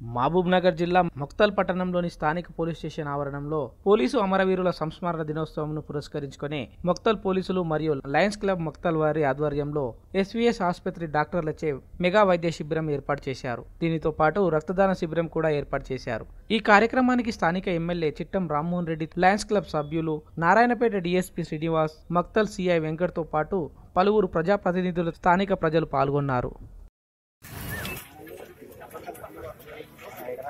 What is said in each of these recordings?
మహబూబ్నగర్ జిల్లా ముక్తల్ పట్టణంలోని స్థానిక పోలీస్ స్టేషన్ ఆవరణంలో పోలీసు అమరవీరుల సంస్మరణ దినోత్సవంను పురస్కరించుకొని మొక్తల్ పోలీసులు మరియు లయన్స్ క్లబ్ ముక్తల్ వారి ఆధ్వర్యంలో ఎస్వీఎస్ ఆసుపత్రి డాక్టర్లచే మెగా వైద్య శిబిరం ఏర్పాటు చేశారు. దీనితో పాటు రక్తదాన శిబిరం కూడా ఏర్పాటు చేశారు. ఈ కార్యక్రమానికి స్థానిక MLA Chittam Rammohan Reddy lions club సభ్యులు నారాయణపేట డీఎస్పీ శ్రీనివాస్ మక్తల్ సిఐ వెంకట్తో పాటు పలువురు ప్రజాప్రతినిధులు స్థానిక ప్రజలు పాల్గొన్నారు.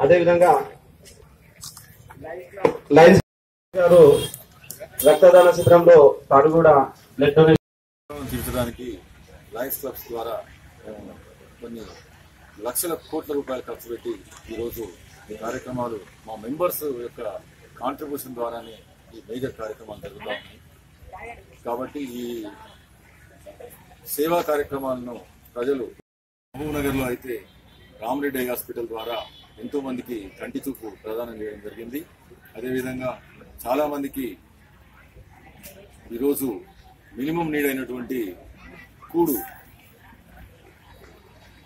అదేవిధంగా లైన్స్ గారు రక్తదాన శిబిరంలో తాను కూడా బ్లడ్ డొనేషన్ తీర్చడానికి లయన్స్ క్లబ్స్ ద్వారా కొన్ని లక్షల కోట్ల రూపాయలు ఖర్చు పెట్టి ఈరోజు ఈ కార్యక్రమాలు మా మెంబర్స్ యొక్క కాంట్రిబ్యూషన్ ద్వారానే ఈ మేజర్ కార్యక్రమాలు జరుగుతూ ఉన్నాయి. కాబట్టి ఈ సేవా కార్యక్రమాలను ప్రజలు మహబూబ్నగర్లో అయితే రామరెడ్డి హాస్పిటల్ ద్వారా ఎంతో మందికి కంటి చూపు ప్రదానం చేయడం జరిగింది. అదేవిధంగా చాలా మందికి ఈరోజు మినిమం నీడ్ అయినటువంటి కూడు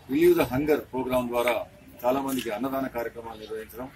రిలీవ్ ద హంగర్ ప్రోగ్రాం ద్వారా చాలా మందికి అన్నదాన కార్యక్రమాలు నిర్వహించడం